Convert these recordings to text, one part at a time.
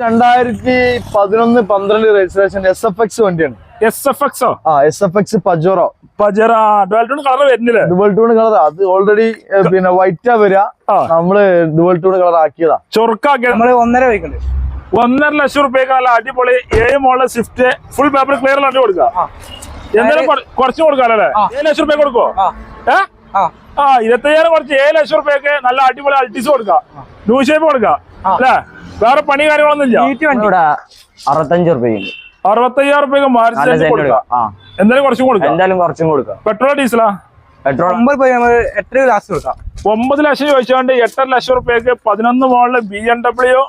രണ്ടായിരത്തി പതിനൊന്ന് പന്ത്രണ്ട് രജിസ്ട്രേഷൻ എസ് എഫ് എക്സ് വണ്ടിയാണ്. എസ് എഫ് എക്സോ ആ S F X Pajero. Pajero dual colour വരുന്നില്ലേ? ഡുവൽ ടൂൺ കളർ അത് ഓൾറെഡി പിന്നെ വൈറ്റാ വരിക. നമ്മൾ ഡുവൽ ടൂൺ കളർ ആക്കിയതാ. ചൊറുക്കാക്കിയ നമ്മൾ ഒന്നര വയ്ക്കുന്നുണ്ട് ഒന്നര ലക്ഷം റുപ്യക്ക് നല്ല അടിപൊളി ഏഴ് മോളെ സ്വിഫ്റ്റ് ഫുൾ പേപ്പർ ക്ലിയർ അടി കൊടുക്കുക. ആ. എന്തായാലും കുറച്ച് കൊടുക്കാല്ലേ. ഏഴ് ലക്ഷം റുപ്യ കൊടുക്കോ? ആ. ഏ? ആ. ഇരുപത്തയ്യായിരം കുറച്ച് ഏഴ് ലക്ഷം റുപ്യക്ക് നല്ല അടിപൊളി അൾട്ടിസ് കൊടുക്കാം ന്യൂ ഷേപ്പ് കൊടുക്കാം അല്ലേ? വേറെ പണി കാര്യങ്ങളൊന്നും ഇല്ല. അറുപത്തഞ്ച് റുപ്യക്ക് അറുപത്തയ്യായിരം റുപ്യക്ക് മാർച്ച് കൊടുക്കാം. എന്തായാലും കുറച്ചും കൊടുക്കാം. എന്തായാലും കുറച്ചും കൊടുക്കാം. പെട്രോൾ ഡീസലാ പെട്രോൾ ഒമ്പത് എത്ര ഗ്ലാസ് കൊടുക്കാം. ഒമ്പത് ലക്ഷം ചോദിച്ചുകൊണ്ട് എട്ടര ലക്ഷം റുപ്യക്ക് പതിനൊന്ന് മോളിൽ ബി എം ഡബ്ല്യു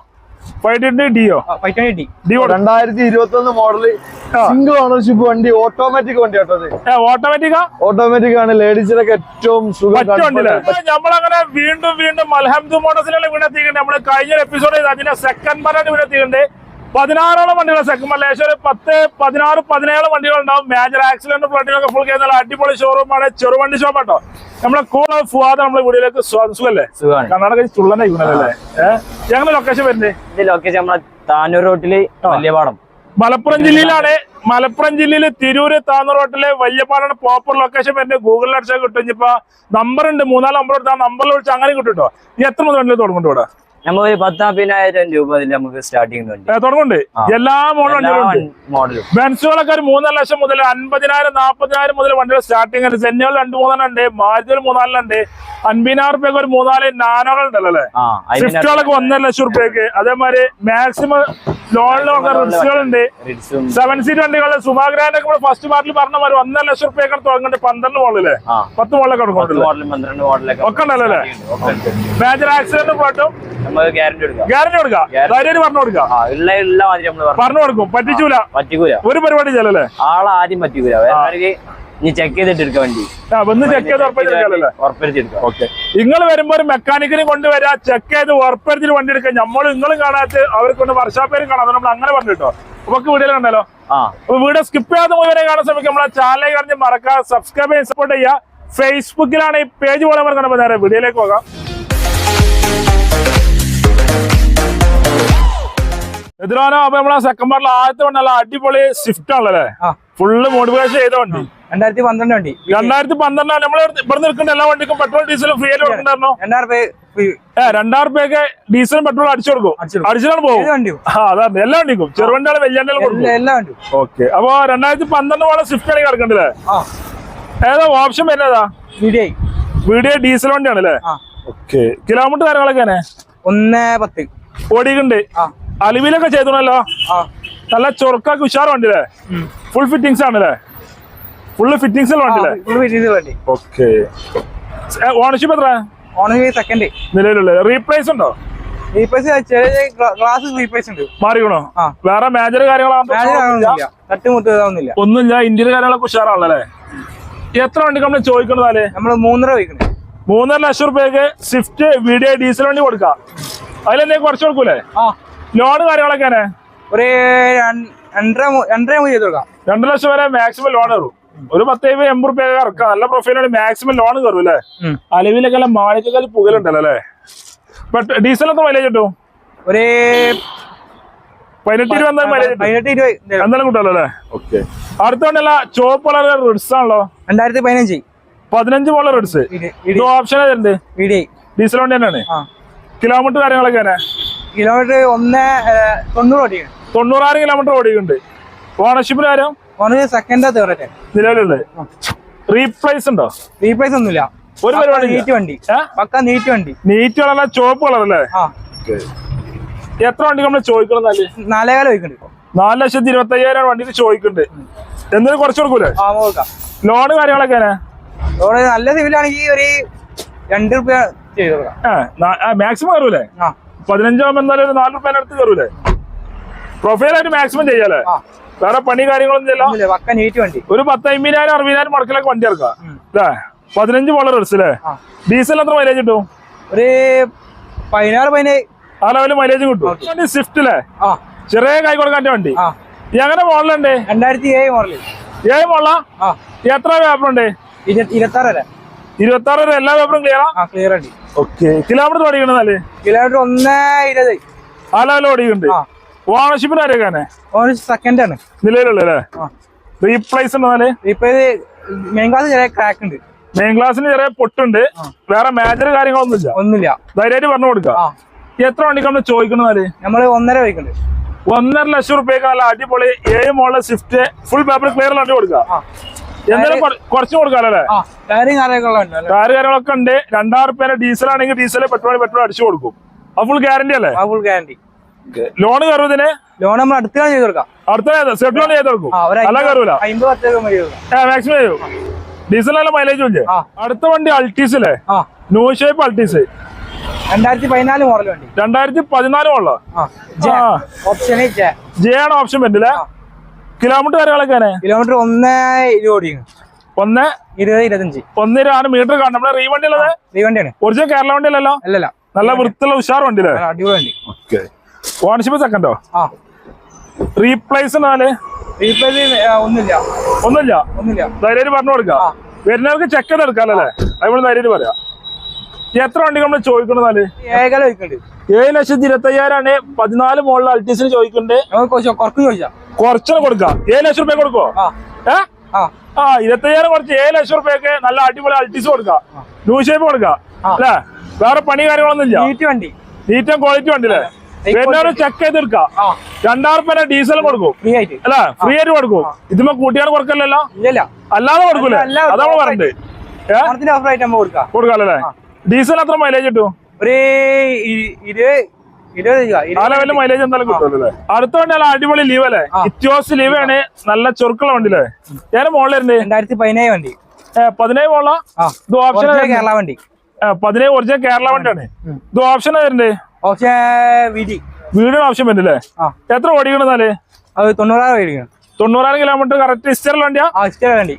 രണ്ടായിരത്തി ഇരുപത്തി ഒന്ന് മോഡൽ സിംഗിൾ ഓണർഷിപ്പ് വണ്ടി ഓട്ടോമാറ്റിക് വണ്ടി ഓട്ടോമാറ്റിക് ആണ് ലേഡീസിനൊക്കെ ഏറ്റവും സുഖം. നമ്മളങ്ങനെ വീണ്ടും വീണ്ടും മൽഹംദ് മോഡൽസിലുള്ള വീണെത്തിക്കണ്ട് നമ്മൾ കഴിഞ്ഞ എപ്പിസോഡ് അതിന്റെ സെക്കൻഡ് പാർട്ടാണ് വീണെത്തിക്കണ്ട് പതിനാറോളം വണ്ടികൾ സെക്കൻഡ് ഏകദേശം ഒരു പത്ത് പതിനാറ് പതിനേഴ് വണ്ടികൾ ഉണ്ടാവും മേജർ ആക്സിഡന്റ് ഫ്ലഡിലൊക്കെ ഫുൾ കഴിഞ്ഞാൽ അടിപൊളി ഷോറൂമാണ് ചെറുവണ്ടി ഷോപ്പ് കേട്ടോ നമ്മളെ കൂടെ ഫുവാദ് നമ്മളെ വീടിലേക്ക് സുഖല്ലേ? കർണാടക ചുള്ളനെ ഇരിക്കണല്ലേ ലൊക്കേഷൻ വരുന്നത് ലൊക്കേഷൻ നമ്മളെ താനൂർ റോട്ടിൽ വല്യപാടം. മലപ്പുറം ജില്ലയിലാണ്. മലപ്പുറം ജില്ലയിൽ തിരൂര് താന്നൂർ റോട്ടിലെ വല്യപ്പാടാണ് പ്രോപ്പർ ലൊക്കേഷൻ വരുന്നത് ഗൂഗിളിൽ അടിച്ചാൽ കിട്ടും. ഇനിയിപ്പോ നമ്പർ ഉണ്ട്. മൂന്നാൽ നമ്പർ എടുത്താൽ നമ്പറിൽ വിളിച്ച് അങ്ങനെ കിട്ടും കേട്ടോ എത്ര മുതൽ വണ്ടി തുടങ്ങുന്നുണ്ട് ഇവിടെ? നമ്മൾ ഒരു പത്താപ്പതിനായിരം രൂപ നമുക്ക് ഉണ്ട്. ഏ, തുടങ്ങുന്നുണ്ട്. എല്ലാ മോഡലും മോഡലും ബെൻസുകളൊക്കെ ഒരു മൂന്നര ലക്ഷം മുതൽ അൻപതിനായിരം നാൽപ്പതിനായിരം മുതൽ വണ്ടികൾ സ്റ്റാർട്ടിംഗ് ഉണ്ട്. സെന്നുകൾ രണ്ട് മൂന്നെണ്ണം ഉണ്ട്. മാരുതികൾ മൂന്നാലെണ്ണുണ്ട് അൻപതിനായിരം റുപ്യക്ക് ഒരു മൂന്നാൽ നാനോകൾ ഉണ്ടല്ലോ അല്ലെ? സ്വിഫ്റ്റുകളൊക്കെ ഒന്നര ലക്ഷം റുപ്യക്ക് അതേമാതിരി മാക്സിമം ലോണിലൊക്കെ റിസ്കുകളുണ്ട് ഉണ്ട്. സെവൻ സീറ്റ് വണ്ടികളുടെ സുമാഗ്രാൻഡ് ഒക്കെ ഫസ്റ്റ് പാർട്ടിൽ പറഞ്ഞ മാതിരി ഒന്നര ലക്ഷം റുപ്യൊക്കെ തുടങ്ങുന്നുണ്ട് പന്ത്രണ്ട് ആ. പത്ത് മോഡലൊക്കെ ഒക്കെ ഉണ്ടല്ലോ അല്ലേ? മേജർ ആക്സിഡന്റ് പോട്ടും ഗ്യാരണ്ടി കൊടുക്കാം. ഗ്യാരണ്ടി. ധൈര്യം പറഞ്ഞു കൊടുക്കാം. പറഞ്ഞു കൊടുക്കും. പറ്റിച്ചൂല. പറ്റിക്കൂല. ഒരു പരിപാടി ചെയ്യലല്ലേ? ആളെ ആദ്യം പറ്റിക്കൂല. നീ ചെക്ക് ചെയ്തിട്ട് വേണ്ടി. വന്ന് ചെക്ക് ചെയ്ത് ഓക്കെ നിങ്ങൾ വരുമ്പോ ഒരു മെക്കാനിക്കിനെ കൊണ്ടുവരാ ചെക്ക് ചെയ്ത് ഉറപ്പെടുത്തിട്ട് വണ്ടി എടുക്കാം. നമ്മൾ നിങ്ങളും കാണാത്ത അവർക്ക് കൊണ്ട് വർഷാപ്പേരും കാണാതെ നമ്മൾ അങ്ങനെ പറഞ്ഞിട്ടോ നമുക്ക് വീഡിയോ കണ്ടല്ലോ? ആ. അപ്പൊ വീഡിയോ സ്കിപ്പ് ചെയ്യാതെ മുഴുവനെ കാണാൻ ശ്രമിക്കും നമ്മളെ ചാനൽ കാണിച്ച് മറക്കാതെ സബ്സ്ക്രൈബ് ചെയ്യാൻ സപ്പോർട്ട് ചെയ്യുക. ഫേസ്ബുക്കിലാണ് ഈ പേജ് പോലെ നേരെ വീഡിയോയിലേക്ക് പോകാം. എതിരാനോ അപ്പൊ നമ്മളെ സെക്കൻഡ് പാർട്ടിൽ ആദ്യത്തെ വണ്ടി നല്ല അടിപൊളി സ്വിഫ്റ്റ് ആണല്ലേ ഫുള്ള് മോഡിഫിക്കേഷൻ ചെയ്ത വണ്ടി. രണ്ടായിരത്തി പന്ത്രണ്ട് വണ്ടി. രണ്ടായിരത്തി പന്ത്രണ്ടാണ് നമ്മൾ ഇവിടെ നിൽക്കുന്ന എല്ലാ വണ്ടിക്കും പെട്രോൾ ഡീസലും ഫ്രീ ആയിട്ട് രണ്ടായിരം രൂപയൊക്കെ ഡീസലും പെട്രോൾ അടിച്ചു കൊടുക്കും. അടിച്ചു അടിച്ചാണ് പോകും അതാണ്. എല്ലാ വണ്ടിക്കും. ചെറുവണ്ടികളും വലിയ കൊടുക്കും. എല്ലാ വണ്ടി ഓക്കെ അപ്പൊ രണ്ടായിരത്തി പന്ത്രണ്ട് പോലെ സ്വിഫ്റ്റ് ആണ് കിടക്കണ്ടല്ലേ ഏതാ ഓപ്ഷൻ വരുന്നതാ? വീഡിയോ വീഡിയോ ഡീസൽ വണ്ടിയാണ് അല്ലേ? ആ. ഓക്കെ കിലോമീറ്റർ കാര്യങ്ങളൊക്കെ ഒന്ന് പത്ത്. ആ. അലുവിലൊക്കെ ചെയ്തോണല്ലോ. നല്ല ചൊറുക്കാക്കി ഉഷാർ വണ്ടി അല്ലേ ഫുൾ ഫിറ്റിംഗ്സ് ആണല്ലേ? ഫുള്ള് ഫിറ്റിംഗ്സ് വണ്ടി അല്ലേ ഫുൾ വീഡിയോ വണ്ടി. ഓക്കെ ഓണർഷിപ്പ് എത്ര സെക്കൻഡ് നിലവിലുള്ളത്. റീപ്ലേസ് ഉണ്ടോ? റീപ്ലേസ് ഗ്ലാസ് റീപ്ലേസ് ഉണ്ട്. മാറിക്കണോ. വേറെ മേജർ കാര്യങ്ങളാണോ ഒന്നുമില്ല ഇന്ത്യയിലെ കാര്യങ്ങളൊക്കെ ഉഷാറാണല്ലേ? എത്ര വണ്ടി നമ്മൾ ചോദിക്കണതാൽ നമ്മൾ മൂന്നര മൂന്നര ലക്ഷം റുപ്യക്ക് സ്വിഫ്റ്റ് വീഡിയോ ഡീസൽ വണ്ടി കൊടുക്കാം. അതിലെന്തെങ്കിലും കുറച്ച് കൊടുക്കൂലേ? ലോൺ കാര്യങ്ങളൊക്കെ ഒരു രണ്ട്- രണ്ടര കൊടുക്കാം. രണ്ടു ലക്ഷം വരെ മാക്സിമം ലോൺ കയറും. ഒരു പത്ത് എൺപത് റുപ്യ ഇറക്കാം നല്ല പ്രൊഫൈലാണ് മാക്സിമം ലോൺ കയറും അല്ലേ. അലവിലൊക്കെ എല്ലാം മാണിക്കക്കാൽ പുകലുണ്ടല്ലോ അല്ലേ? ബട്ട് ഡീസൽ എത്ര മൈലേജ് കിട്ടും? ഒരു പതിനെട്ട് ഇരുപത് എന്തായാലും മൈലേജ് കിട്ടും. പതിനെട്ട് ഇരുപത് എന്തായാലും കിട്ടുമല്ലോ അല്ലേ? ഓക്കെ. അടുത്ത ചുവപ്പ് ചോപ്പ് വളരെ റിഡ്സ് ആണല്ലോ? രണ്ടായിരത്തി പതിനഞ്ച്. പതിനഞ്ച് പോലെ റിഡ്സ് ഇത് ഓപ്ഷൻ ഏതുണ്ട് ഡീസൽ വണ്ടി തന്നെയാണ്. ആ. കിലോമീറ്റർ കാര്യങ്ങളൊക്കെ തന്നെ. കിലോമീറ്റർ ഒന്ന് തൊണ്ണൂറ് ഓടിയാണ് തൊണ്ണൂറായിരം കിലോമീറ്റർ ഓടിയുണ്ട് ഓണർഷിപ്പിൽ ആരും? ഓണർഷിപ്പ് സെക്കൻഡാ തേർഡ് നിലവിലുള്ളത്. റീപ്ലേസ് ഉണ്ടോ? റീപ്ലേസ് ഒന്നുമില്ല. ഒരു പരിപാടി നീറ്റ് വണ്ടി? പക്ക നീറ്റ് വണ്ടി. നീറ്റ് കളറല്ല അല്ലേ എത്ര വണ്ടി നമ്മൾ ചോദിക്കണം നാലേകാലം വയ്ക്കുന്നുണ്ട് നാല് ലക്ഷത്തി ഇരുപത്തി അയ്യായിരം വണ്ടിക്ക് ചോദിക്കുന്നുണ്ട് എന്തിനും കുറച്ച് കൊടുക്കൂലേ? ലോണ് കാര്യങ്ങളൊക്കെ ലോണ് നല്ല സിവിലാണെങ്കിൽ ഒരു രണ്ട് റുപ്യ ചെയ്ത് മാക്സിമം കയറൂലേ? ആ എന്നാലും എന്തായാലും ഒരു നാല് റുപ്യ അടുത്ത് കയറൂലേ? പ്രൊഫൈലായിട്ട് മാക്സിമം ചെയ്യാലേ വേറെ പണി കാര്യങ്ങളൊന്നും ചെയ്യില്ല ഒരു പത്ത് അമ്പതിനായിരം അറുപതിനായിരം മടക്കിലൊക്കെ വണ്ടി ഇറക്കാം. അല്ലേ? പതിനഞ്ച് വളർ അടിച്ചല്ലേ ഡീസൽ എത്ര മൈലേജ് കിട്ടും? ഒരു പതിനാറ് പതിനേഴ്. ആ ലെവൽ മൈലേജ് കിട്ടും. സ്വിഫ്റ്റ് അല്ലേ ചെറിയ കൈ കൊടുക്കാന്റെ വണ്ടി. എങ്ങനെ മോഡലുണ്ട് രണ്ടായിരത്തി ഏഴ് മോഡൽ ഏഴ് മോഡലാ എത്ര ഇരുപത്തി ഇരുപത്താറല്ലേ ഇരുപത്തി ആറ് എല്ലാ പേപ്പറും ക്ലിയറാ ആ? ക്ലിയർ ആണ് ഓക്കെ കിലോമീറ്റർ ഓടിക്കണെന്നാൽ കിലോമീറ്റർ ഒന്ന് ഇരുപത്. ആ ഓടിക്കുന്നുണ്ട് ഓണർഷിപ്പിന് ആരൊക്കെയാണ് ഓണർഷിപ്പ് സെക്കൻഡ് ആണ്? നിലവിലുള്ളല്ലേ റീപ്ലേസ് ഉണ്ടെന്നാൽ റീപ്ലേസ് മെയിൻ ക്ലാസ് ചെറിയ ക്രാക്ക് ഉണ്ട്. മെയിൻ ക്ലാസ്സിന് ചെറിയ പൊട്ടുണ്ട്. വേറെ മേജർ കാര്യങ്ങളൊന്നുമില്ല ഒന്നുമില്ല. ധൈര്യമായിട്ട് പറഞ്ഞു കൊടുക്കാം. എത്ര വണ്ടിക്ക് നമ്മൾ ചോദിക്കണമെന്നാൽ നമ്മൾ ഒന്നര വയ്ക്കുന്നുണ്ട് ഒന്നര ലക്ഷം റുപ്യക്ക് നല്ല അടിപൊളി ഏഴ് മോളിലെ സ്വിഫ്റ്റ് ഫുൾ പേപ്പർ ക്ലിയർ വണ്ടി കൊടുക്കാം. എന്തായാലും കുറ- കുറച്ച് കൊടുക്കാമല്ലേ കാറ് കാര്യങ്ങളൊക്കെ ഉണ്ട് രണ്ടായിരം റുപ്യ ഡീസൽ ആണെങ്കിൽ ഡീസൽ പെട്രോൾ പെട്രോൾ അടിച്ചു കൊടുക്കും. അത് ഫുൾ ഗ്യാരണ്ടി അല്ലേ? ഫുൾ ഗ്യാരണ്ടി ലോൺ കയറുന്നതിന്? ലോൺ നമ്മൾ അടുത്ത ചെയ്ത് കൊടുക്കാം. അടുത്ത സെറ്റ് ലോൺ ചെയ്ത് കൊടുക്കും. അല്ല കയറൂല. മാക്സിമം ചെയ്യും. ഡീസൽ നല്ല മൈലേജ് ഇല്ലേ അടുത്ത വണ്ടി അൾട്ടീസ് അല്ലേ ന്യൂ ഷേപ്പ് അൾട്ടീസ് രണ്ടായിരത്തി പതിനാല് മോഡൽ വണ്ടി. രണ്ടായിരത്തി പതിനാല് ആ. Option J. ആണ് ഓപ്ഷൻ പറ്റില്ലേ കിലോമീറ്റർ കാര്യങ്ങളൊക്കെ കിലോമീറ്റർ ഒന്ന് ഇരുപത് ഒന്ന് ഇരുപത് ഇരുപത്തഞ്ച്. ഒന്ന് ആണ് മീറ്റർ കാണും നമ്മളെ റീ വണ്ടി ഉള്ളത്? റീവണ്ടിയാണ് വണ്ടിയാണ്. ഒറിജിനൽ കേരള വണ്ടി അല്ലല്ലോ? അല്ലല്ല. നല്ല വൃത്തിയുള്ള ഉഷാർ വണ്ടി അല്ലേ അടിപൊളി വണ്ടി. ഓണർഷിപ്പ് സെക്കൻഡോ ആ. റീപ്ലേസ് റീപ്ലേസ് ഒന്നുമില്ല. ഒന്നുമില്ല? ഒന്നുമില്ല. ധൈര്യം പറഞ്ഞു കൊടുക്കാം. വരുന്നവർക്ക് ചെക്ക് ചെയ്ത് എടുക്കാം അല്ലേ? അതുപോലെ ധൈര്യം പറയാം. എത്ര വണ്ടി നമ്മൾ ചോദിക്കണെന്നാൽ ഏഴ് ലക്ഷത്തി ഇരുപത്തി അയ്യായിരാണ് പതിനാല് മുകളിൽ അൾട്ടീസിന് ചോദിക്കുന്നുണ്ട് കുറച്ച് ചോദിച്ചാ. കുറച്ചിന് കൊടുക്കാം. ഏഴ് ലക്ഷം റുപ്യ കൊടുക്കോ? ഏ? ആ. ഇരുപത്തയ്യായിരം കുറച്ച് ഏഴ് ലക്ഷം റുപ്യക്ക് നല്ല അടിപൊളി അൾട്ടീസ് കൊടുക്കാം. ന്യൂ ഷേപ്പ് കൊടുക്കാം. അല്ലേ? വേറെ പണി കാര്യങ്ങളൊന്നും ഇല്ല. നീറ്റ് വണ്ടി. നീറ്റ് ആൻഡ് ക്വാളിറ്റി വണ്ടില്ലേ വരുന്നവര് ചെക്ക് ചെയ്തെടുക്കാം എടുക്ക. രണ്ടായിരം രൂപ ഡീസൽ കൊടുക്കും. അല്ല? ഫ്രീ ആയിട്ട് കൊടുക്കും. ഇതിമ്മ കൂട്ടിയാണ് കൊടുക്കല്ലോ അല്ലാതെ കൊടുക്കൂലേ? അല്ല, അതാണ് പറഞ്ഞത്. കൊടുക്കാം. കൊടുക്കാല്ലേ ഡീസൽ എത്ര മൈലേജ് കിട്ടും? ഒരു ഇരുപത് മൈലേജ് എന്തായാലും കിട്ടുമല്ലോ അടുത്ത വണ്ടി നല്ല അടിപൊളി ലീവ് അല്ലേ? ഇത്യോസ് ലീവ് ആണ്. നല്ല ചെറുക്കുള്ള വണ്ടി അല്ലേ ഞാൻ മോളിലുണ്ട് രണ്ടായിരത്തി പതിനേഴ് വണ്ടി. പതിനേഴ് മോള ഇത് ഓപ്ഷൻ കേരള വണ്ടി. പതിനേഴ് ഒറിജിനൽ കേരള വണ്ടിയാണ്. ഇത് ഓപ്ഷൻ വരുന്നുണ്ട് ഓപ്ഷൻ വിധി വീടിന് ആവശ്യം വരുന്നില്ലേ എത്ര ഓടിക്കണെന്നാൽ തൊണ്ണൂറായിരം ഓടിക്കണം. തൊണ്ണൂറായിരം കിലോമീറ്റർ കറക്റ്റ് ഇസ്റ്റർ വണ്ടിയാ? ആ ഇഷ്ടം വണ്ടി.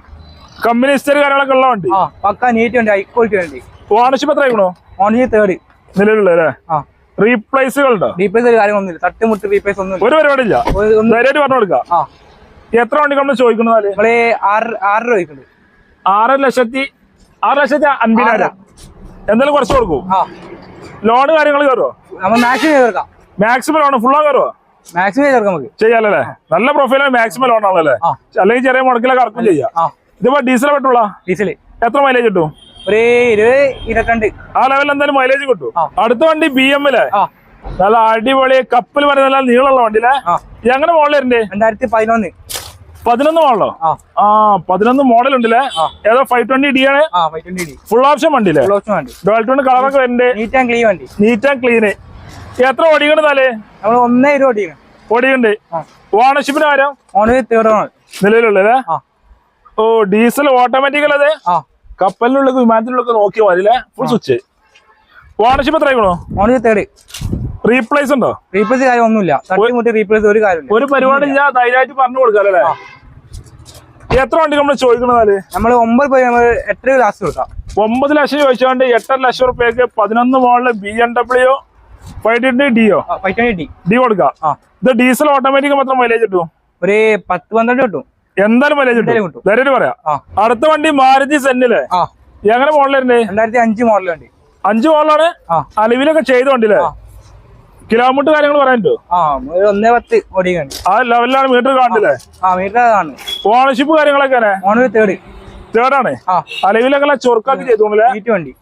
കമ്പനി ഇസ്റ്റർ കാര്യങ്ങളൊക്കെ ഉള്ള വണ്ടി? ആ പക്ക നീറ്റ് വണ്ടി ഹൈ ക്വാളിറ്റി വണ്ടി. ഓണർഷിപ്പ് എത്ര ആയിക്കണോ? ഓണർഷിപ്പ് തേർഡ് നിലവിലുള്ളല്ലേ ആ. റീപ്ലേസുകളുണ്ടോ റീപ്ലേസ് ഒരു കാര്യമൊന്നുമില്ല തട്ടുമുട്ട് റീപ്ലേസ് ഒന്നുമില്ല. ഒരു പരിപാടി ഇല്ല ഒരു- ഒന്ന് ധൈര്യമായിട്ട് പറഞ്ഞു കൊടുക്കാം. എത്ര വണ്ടി നമ്മൾ ചോദിക്കുന്നത് നമ്മൾ ആറ് ആറ് രൂപ വയ്ക്കുന്നുണ്ട് ആറ് ലക്ഷത്തി ആറ് ലക്ഷത്തി അൻപതിനായിരം. എന്തായാലും കുറച്ച് കൊടുക്കും. ലോൺ കാര്യങ്ങൾ കയറുമോ നമ്മൾ മാക്സിമം കൊടുക്കാം മാക്സിമം ലോൺ ഫുള്ളാ കയറുമോ മാക്സിമം ചേർക്കാം നമുക്ക്. ചെയ്യാലല്ലേ? നല്ല പ്രൊഫൈലാണ് മാക്സിമം ലോൺ ആണല്ലേ. അല്ലെങ്കിൽ ചെറിയ മുടക്കിലൊക്കെ ഇറക്കും ചെയ്യാം. ഇതിപ്പോ ഡീസൽ പെട്ടുള്ള ഡീസൽ എത്ര മൈലേജ് കിട്ടും? ഒരു ഇരുപത് ഇരുപത്തിരണ്ട്. ആ ലെവലിൽ എന്തായാലും മൈലേജ് കിട്ടും. അടുത്ത വണ്ടി ബി എം എല്ലേ നല്ല അടിപൊളി കപ്പൽ വരെ നല്ല നീളമുള്ള വണ്ടിയില്ലേ ആ. എങ്ങനെ മോഡൽ വരണ്ടേ രണ്ടായിരത്തി പതിനൊന്ന്. പതിനൊന്ന് മോഡലോ ആ. പതിനൊന്ന് മോഡൽ ഉണ്ടല്ലേ. ഏതോ ഫൈവ് ട്വന്റി ഡി ആണ്? ഫുൾ ഓപ്ഷൻ വണ്ടിയില്ലേ വണ്ടി. ഡോൾ ട്വന്റി കളറൊക്കെ വരുന്നുണ്ട്. നീറ്റ് ആൻഡ് ക്ലീൻ വണ്ടി. നീറ്റ് ആൻഡ് ക്ലീന് എത്ര ഓടിക്കണ്ടെന്നാലേ നമ്മൾ ഒന്നേ ഇരുപത് ഓടിക്കണം ഓടിയുണ്ട് ഓണർഷിപ്പിന് ആരോ ഓണർ നിലവിലുള്ളത് നിലവിലുള്ളല്ലേ ഓ ഡീസൽ ഓട്ടോമാറ്റിക് അല്ലേ ആ കപ്പലിനുള്ള വിമാനത്തിലുള്ള നോക്കി മതില്ലേ ഫുൾ സ്വിച്ച് ഓണർഷിപ്പ് എത്ര ആയിക്കണോ ഓണർഷിപ്പ് തേർഡ് റീപ്ലേസ് ഉണ്ടോ? റീപ്ലേസ് കാര്യം ഒന്നുമില്ല തട്ടിമുട്ടി റീപ്ലേസ് ഒരു കാര്യം ഒരു പരിപാടി ഞാൻ ധൈര്യമായിട്ട് പറഞ്ഞു കൊടുക്കാം എത്ര വണ്ടി നമ്മൾ ചോദിക്കണതാൽ നമ്മൾ ഒമ്പത് എട്ടര ലാസ്റ്റ് കൊടുക്കാം ഒമ്പത് ലക്ഷം ചോദിച്ചുകൊണ്ട് എട്ടര ലക്ഷം റുപ്യക്ക് പതിനൊന്ന് മോളിൽ B M W five twenty deo five twenty D D കൊടുക്കാം. ഇത് ഡീസൽ ഓട്ടോമാറ്റിക് മാത്രം മൈലേജ് കിട്ടും ഒരു പത്ത് പന്ത്രണ്ട് കിട്ടും. എന്തായാലും മൈലേജ് കിട്ടും. ധൈര്യം പറയാം. അടുത്ത വണ്ടി മാരുതി സെന്നിലെ. എങ്ങനെ മോഡലുണ്ട് രണ്ടായിരത്തി അഞ്ച് മോഡൽ വണ്ടി. അഞ്ച് മോഡലാണ് അലവിലൊക്കെ ചെയ്ത വണ്ടിയില്ലേ അല്ലേ കിലോമീറ്റർ കാര്യങ്ങൾ പറയാനുണ്ടോ ഒന്നേ പത്ത് ആ ലെവലിലാണ് മീറ്റർ കാണില്ലേ ഓണർഷിപ്പ് കാര്യങ്ങളൊക്കെ ഓണർ തേർഡ് തേർഡാണ് അലവിലൊക്കെ ചൊറുക്കാക്കി ചെയ്തോണ്ടില്ലേ വണ്ടി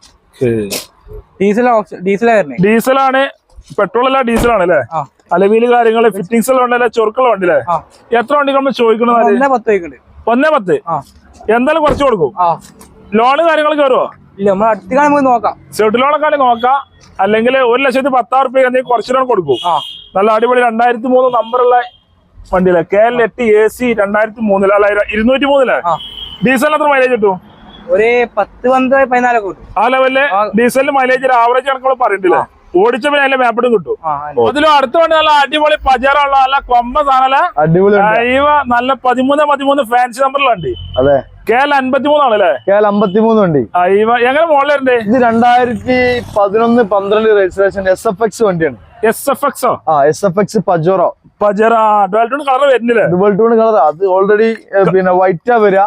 ഡീസൽ ഓപ്ഷൻ ഡീസലാ ഡീസലാണ് പെട്രോൾ അല്ല ഡീസലാണ് അല്ലേ? ആ അലവിൽ കാര്യങ്ങൾ ഫിറ്റിംഗ്സ് എല്ലാം ഉണ്ടല്ലേ? ചൊറുക്കുള്ള ഉണ്ടല്ലേ എത്ര വണ്ടി നമ്മൾ ചോദിക്കണത് ഒന്നേ പത്ത് എന്തായാലും കുറച്ച് കൊടുക്കും. ലോണ് കാര്യങ്ങൾ കയറുമോ ഇല്ല നമ്മൾ അടുത്ത് നമുക്ക് നോക്കാം. സെഡ് ലോണൊക്കെ നോക്കാം. അല്ലെങ്കിൽ ഒരു ലക്ഷത്തി പത്താറ് റുപ്യ എന്തെങ്കിലും കുറച്ച് ലോൺ കൊടുക്കും. നല്ല അടിപൊളി രണ്ടായിരത്തി മൂന്ന് നമ്പറുള്ള വണ്ടിയിലെ കെ എൽ എട്ട് എ സി രണ്ടായിരത്തി മൂന്നിൽ അല്ല ഇരുന്നൂറ്റി മൂന്നിൽ ഡീസലിന് എത്ര മൈലേജ് കിട്ടും? ഒരു പത്ത് പന്ത്രണ്ട് പതിനാലൊക്കെ ആ ലെവലിൽ. ഡീസലിന് മൈലേജ് ആവറേജ് കണക്കുള്ള പറഞ്ഞിട്ടില്ലേ ഓടിച്ച പിന്നെ അതിന്റെ മാപ്പിടും കിട്ടും. അതിലും അടുത്ത വണ്ടി നല്ല അടിപൊളി പജാറുള്ള നല്ല കൊമ്പ സാധനല്ല അടിപൊളി. അയവ നല്ല പതിമൂന്ന് പതിമൂന്ന് ഫാൻസി നമ്പറിലുണ്ട് വണ്ടി. അതെ. കെ എൽ അൻപത്തി കെ എൽ അമ്പത്തിമൂന്ന് വണ്ടി. അയവ എങ്ങനെ മോളിലുണ്ട് ഇത് രണ്ടായിരത്തി പതിനൊന്ന് പന്ത്രണ്ട് രജിസ്ട്രേഷൻ എസ് എഫ് എക്സ് വണ്ടിയാണ്. എസ് എഫ് എക്സോ ആ S F X Pajero? Pajero dual colour വരുന്നില്ലേ? ഡുവൽ ടൂൺ കളർ അത് ഓൾറെഡി പിന്നെ വൈറ്റാ വരിക.